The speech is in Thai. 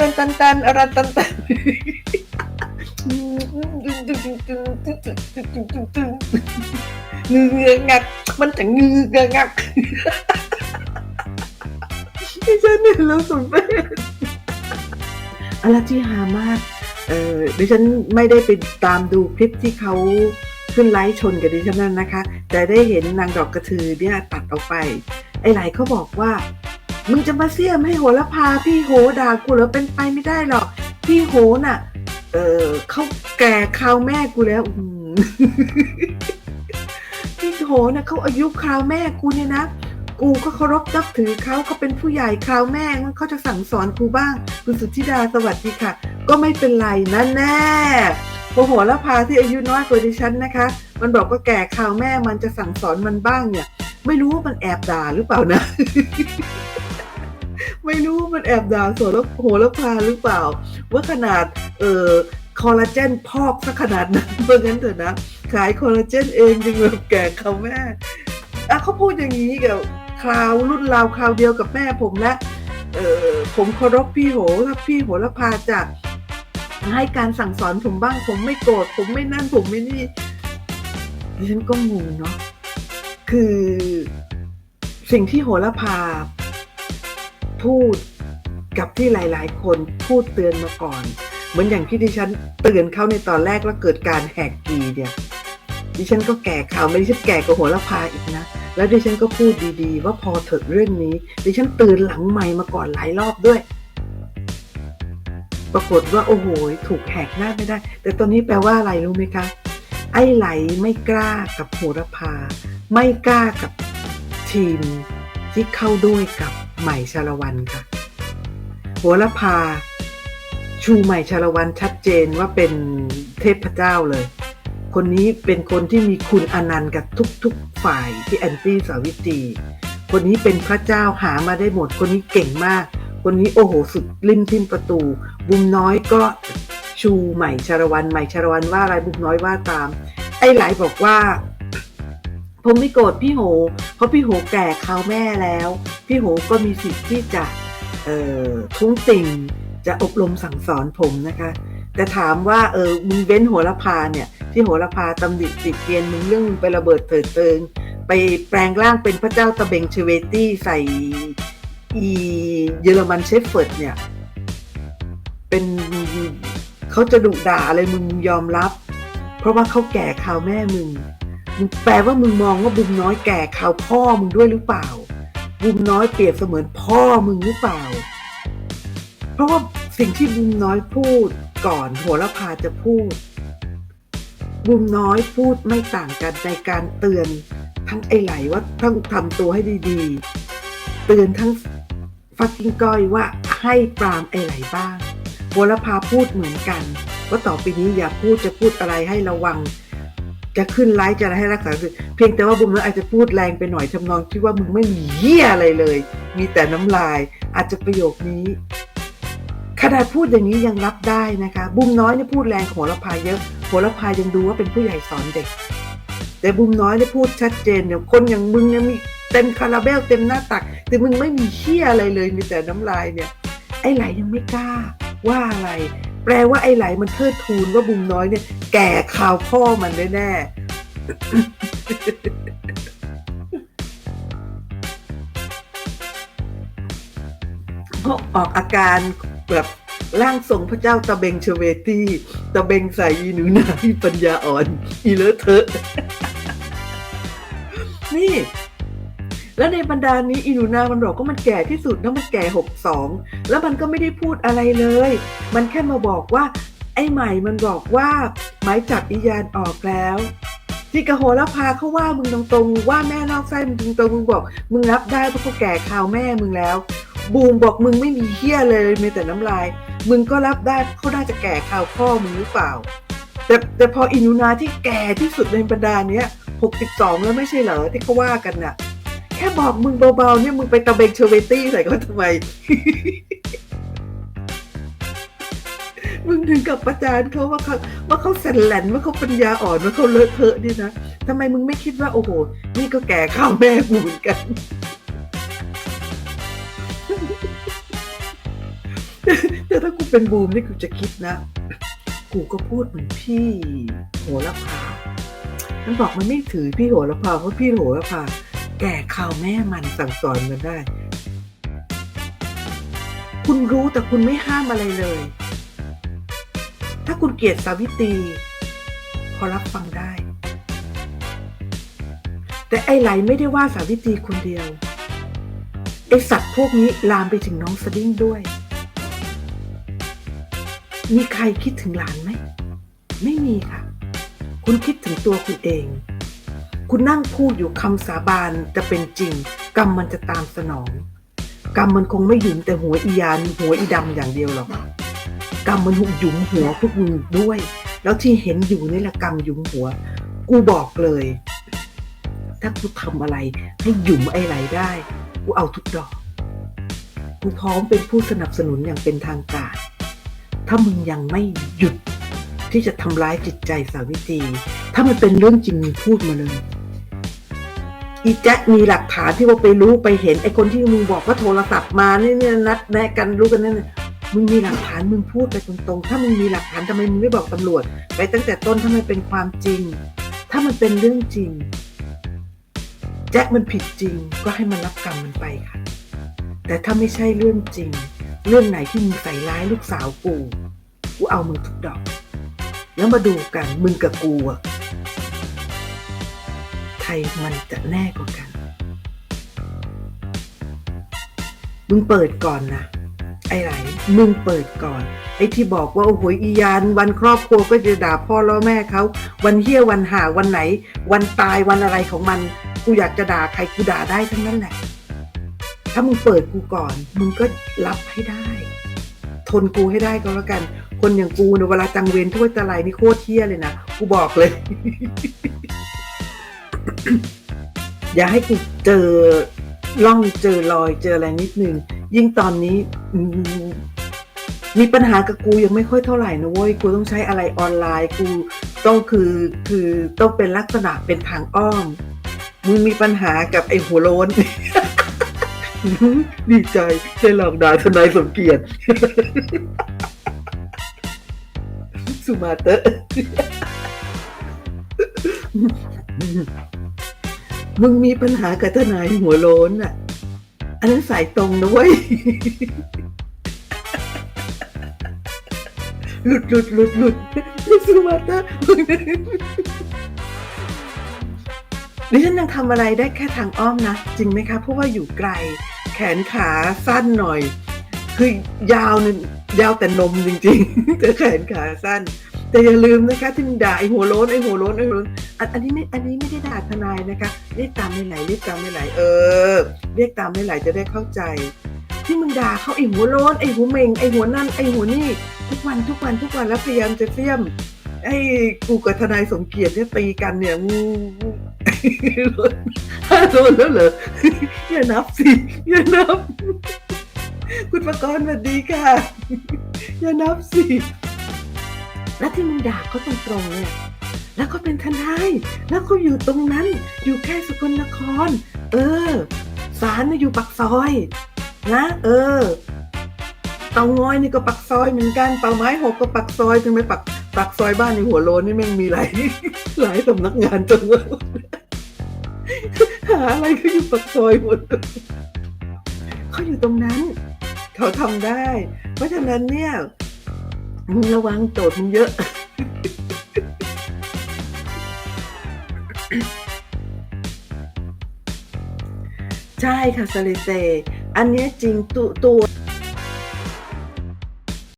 รันตันตันรันตันตันงืองัก มันจะงืองักดิฉันเนี่ยรู้สุดเป็นอะไรที่หามาก เออดิฉันไม่ได้ไปตามดูคลิปที่เขาขึ้นไลฟ์ชนกับดิฉันนั่นนะคะ แต่ได้เห็นนางดอกกระทือเนี่ยตัดออกไป ไอ้ไหลเขาบอกว่า มึงจะมาเสี่ยมให้โหระพาพี่โหด่ากูเหรอเป็นไปไม่ได้หรอก พี่โหน่ะ เออเขาแก่คราวแม่กูแล้วอืมพี่โหน่ะเขาอายุคราวแม่กูเนี่ยนะกูก็เคารพนับถือเขาเขาเป็นผู้ใหญ่คราวแม่งเขาจะสั่งสอนกูบ้าง คุณสุธิดาสวัสดีค่ะ ก็ไม่เป็นไรนั่นแน่โมโหละพาที่อายุน้อยกว่าดิฉันนะคะ มันบอกว่าแก่คราวแม่มันจะสั่งสอนมันบ้างเนี่ย ไม่รู้ว่ามันแอบด่าหรือเปล่านะ ไม่รู้มันแอบด่าโสระโหระพาหรือเปล่า ว่าขนาดเอ่อคอลลาเจนพอกสักขนาดนั้นเพราะงั้นเถอะนะ ขายคอลลาเจนเองยังแบบแก่เขาแม่อะเขาพูดอย่างนี้กับคราวรุ่นราวคราวเดียวกับแม่ผมและเออผมเคารพพี่โหถ้าพี่โหระพาจะให้การสั่งสอนผมบ้างผมไม่โกรธผมไม่นั่นผมไม่นี่ดิฉันก็งงเนาะคือสิ่งที่โหระพา พูดกับที่หลาย ๆ คนพูดเตือนมาก่อน เหมือนอย่างที่ดิฉันเตือนเขาในตอนแรกแล้วเกิดการแหกกีเนี่ยดิฉันก็แก่ข่าวไม่ดิฉันแก่กว่าโหระพาอีกนะ แล้วดิฉันก็พูดดีๆ ว่าพอเถิดเรื่องนี้ ดิฉันเตือนหลังไมค์มาก่อนหลายรอบด้วย ปรากฏว่าโอ้โหถูกแหกหน้าไม่ได้ แต่ตอนนี้แปลว่าอะไรรู้ไหมคะ ไอ้ไหลไม่กล้ากับโหระพา ไม่กล้ากับทีมที่เข้าด้วยกับ ใหม่ชาละวันค่ะโหระพา ชูใหม่ชาละวันชัดเจนว่าเป็นเทพเจ้าเลย คนนี้เป็นคนที่มีคุณอนันต์กับทุกๆฝ่ายที่แอนตี้สาวิตรีคนนี้เป็นพระเจ้าหามาได้หมด คนนี้เก่งมาก คนนี้โอ้โหสุดริมทิมประตู บุมน้อยก็ชูใหม่ชาละวันใหม่ชาละวันว่าอะไรบุมน้อยว่าตาม ไอ้หลายบอกว่า ผมไม่โกรธพี่โห เพราะพี่โหแก่คราวแม่แล้ว พี่โหก็มีสิทธิ์ที่จะเอ่อทุ้งติ่งจะอบรมสั่งสอนผมนะคะ แต่ถามว่าเออมึงเว้นโหระพาเนี่ย ที่โหระพาตำหนิติดเตียนมึงเรื่องไประเบิดเถิดเติง ไปแปลงร่างเป็นพระเจ้าตะเบงเชเวตี้ใส่อีเยอรมันเชฟเฟิร์ดเนี่ย เป็นเขาจะดุด่าอะไรมึงยอมรับ เพราะว่าเขาแก่ข่าวแม่มึง แปลว่ามึงมองว่าบุมน้อยแก่ข่าวพ่อมึงด้วยหรือเปล่า บุมน้อยเปรียบเสมือนพ่อมึงหรือเปล่า เพราะว่าสิ่งที่บุมน้อยพูดก่อนโหระพาจะพูด บุมน้อยพูดไม่ต่างกันในการเตือนทั้งไอไหลว่าต้องทำตัวให้ดีๆ เตือนทั้งฟักกิ้งก้อยว่าให้ปรามไอไหลบ้างโหระพาพูดเหมือนกัน ว่าต่อไปนี้อย่าพูดจะพูดอะไรให้ระวัง จะขึ้นไลฟ์จะอะไรให้รักษาสิเพียงแต่ว่าบุมน้อยอาจจะพูดแรงไปหน่อยทำนองที่ว่ามึงไม่มีเหี้ยอะไรเลย มีแต่น้ำลายอาจจะประโยคนี้ ขนาดพูดอย่างนี้ยังรับได้นะคะ บุมน้อยเนี่ยพูดแรงโหระพายเยอะโหระพายยังดูว่าเป็นผู้ใหญ่สอนเด็ก แต่บุมน้อยเนี่ยพูดชัดเจนเนี่ยคนอย่างมึงเนี่ยมีเต็มคาราเบลเต็มหน้าตัก แต่มึงไม่มีเหี้ยอะไรเลย มีแต่น้ำลายเนี่ยไอ้ไหลยังไม่กล้าว่าอะไร แปลว่าไอ้ไหลมันเทิดทูนว่าบุมน้อยเนี่ย แก่ข่าวพ่อมันแน่เพราะออกอาการแบบร่างทรงพระเจ้าตะเบงเชเวตี้ตะเบงใส่อีหนูนาที่ปัญญาอ่อน อีเลอะเทอะ นี่ แล้วในบรรดานี้อีหนูนามันบอกว่ามันแก่ที่สุดนะมันแก่หกสองแล้วมันก็ไม่ได้พูดอะไรเลย มันแค่มาบอกว่า ไอ้ใหม่มันบอกว่าหมายจับอียานออกแล้วที่กระโหระพาเขาว่ามึงตรงๆ ว่าแม่นอกไส้มึงตรงๆมึงบอก มึงรับได้เพราะเขาแก่ข่าวแม่มึงแล้ว บูมบอกมึงไม่มีเฮี้ยเลยมีแต่น้ำลาย มึงก็รับได้เขาน่าจะแก่ข่าวพ่อมึงหรือเปล่า แต่แต่พออินูนาที่แก่ที่สุดในบรรดาเนี้ยหกสิบสองแล้วไม่ใช่เหรอที่เขาว่ากันน่ะ แค่บอกมึงเบาๆเนี่ยมึงไปตะเบงเชเวตี้ใส่เขาทำไม มึงถึงกับประจานเขาว่าเขาว่าเขาแสนแหลนว่าเขาปัญญาอ่อนว่าเขาเลอะเทอะนี่นะทำไมมึงไม่คิดว่าโอ้โห นี่ก็แก่ข้าวแม่กูเหมือนกันแต่ถ้ากูเป็นบูมนี่กูจะคิดนะ กูก็พูดเหมือนพี่โหระพา มันบอกมันไม่ถือพี่โหระพาเพราะพี่โหระพา แก่ข่าวแม่มันสั่งสอนมันได้ คุณรู้แต่คุณไม่ห้ามอะไรเลย ถ้าคุณเกลียดสาวิตรีพอรับฟังได้ แต่ไอ้ไหลไม่ได้ว่าสาวิตรีคนเดียวไอ้สัตว์พวกนี้ลามไปถึงน้องสดิ้งด้วย มีใครคิดถึงหลานไหม ไม่มีค่ะ คุณคิดถึงตัวคุณเอง คุณนั่งพูดอยู่คำสาบานจะเป็นจริง กรรมมันจะตามสนอง กรรมมันคงไม่หยุมแต่หัวอียานหัวอีดำอย่างเดียวหรอกกรรมมันหุหยุมหัวพวกมึงด้วย แล้วที่เห็นอยู่นี่แหละกรรมหยุมหัว กูบอกเลย ถ้ากูทำอะไรให้หยุมไอ้ไหลได้ กูเอาทุกดอก กูพร้อมเป็นผู้สนับสนุนอย่างเป็นทางการ ถ้ามึงยังไม่หยุดที่จะทำร้ายจิตใจสาวิตรีถ้ามันเป็นเรื่องจริงมึงพูดมาเลย อีแจ๊คมีหลักฐานที่ว่าไปรู้ไปเห็นไอ้คนที่มึงบอกว่าโทรศัพท์มาเนี่ยเนี่ยนัดแนะกันรู้กันนั่นน่ะมึงมีหลักฐานมึงพูดไปตรงๆ ถ้ามึงมีหลักฐานทำไมมึงไม่บอกตำรวจ ไปตั้งแต่ต้นถ้ามันเป็นความจริง ถ้ามันเป็นเรื่องจริง แจ๊คมันผิดจริงก็ให้มันรับกรรมมันไปค่ะ แต่ถ้าไม่ใช่เรื่องจริง เรื่องไหนที่มึงใส่ร้ายลูกสาวกู กูเอามึงทุกดอก แล้วมาดูกันมึงกับกูอะ รมันจะแน่กว่ากัน มึงเปิดก่อนนะ ไอ้ไหลมึงเปิดก่อน ไอ้ที่บอกว่าโอ้โหอียาน วันครอบครัวก็จะด่าพ่อแล้วแม่เขา วันเฮี้ยวันหาวันไหน วันตายวันอะไรของมัน กูอยากจะด่าใครกูด่าได้ทั้งนั้นแหละ ถ้ามึงเปิดกูก่อน มึงก็รับให้ได้ ทนกูให้ได้ก็แล้วกัน คนอย่างกูเนี่ยเวลาจังเวรถ้วยตะไลนี่โคตรเที่ยเลยนะ กูบอกเลย อย่าให้กูเจอล่องเจอรอยเจออะไรนิดนึง ยิ่งตอนนี้อืมมีปัญหากับกูยังไม่ค่อยเท่าไหร่นะเว้ยกูต้องใช้อะไรออนไลน์กูต้องคือคือต้องเป็นลักษณะเป็นทางอ้อมมึงมีปัญหากับไอ้หัวโลน ดีใจได้หลอกด่าทนายสมเกียรติ สุมาเตอร์ มึงมีปัญหากับทนายหัวโล้นอะ อันนั้นสายตรงนะเว้ย หลุดหลุดหลุดหลุดสมาตอร์ดิฉันยังทำอะไรได้แค่ทางอ้อมนะ จริงไหมคะ เพราะว่าอยู่ไกล แขนขาสั้นหน่อย คือยาวนึงยาวแต่นมจริงๆแต่แขนขาสั้น แต่อย่าลืมนะคะที่มึงด่าไอ้หัวโล้นไอ้หัวโล้นไอ้หัวโล้นอันอันนี้ไม่อันนี้ไม่ได้ด่าทนายนะคะเรียกตามไม่ไหลเรียกตามไม่ไหลเออ เรียกตามไม่ไหลจะได้เข้าใจ ที่มึงด่าเขาไอ้หัวโล้นไอ้หัวเมงไอ้หัวนั่นไอ้หัวนี่ทุกวันทุกวันทุกวันแล้วพยายามจะเสี้ยมไอ้กูกับทนายสมเกียรติเนี่ยตีกันเนี่ยงูห้าโดนแล้วเหรออย่านับสิอย่านับ คุณประกรณ์สวัสดีค่ะ อย่านับสิ แล้วที่มึงด่าเขาตรงๆเนี่ยแล้วก็เป็นทนาย แล้วก็อยู่ตรงนั้น อยู่แค่สกลนคร เออศาลน่ะอยู่ปักซอย นะ เออ เตางอยนี่ก็ปักซอยเหมือนกัน เป่าไม้หกก็ปักซอยถึงไหมปักปักซอยบ้านในหัวโลนนี่แม่งมีหลายหลายสำนักงานจังเลยหาอะไรก็อยู่ปักซอยหมดเขาอยู่ตรงนั้น เขาทำได้ เพราะฉะนั้นเนี่ย มึงระวังโจทย์มึงเยอะ ใช่ค่ะสลิเซ อันนี้จริงตัวตัว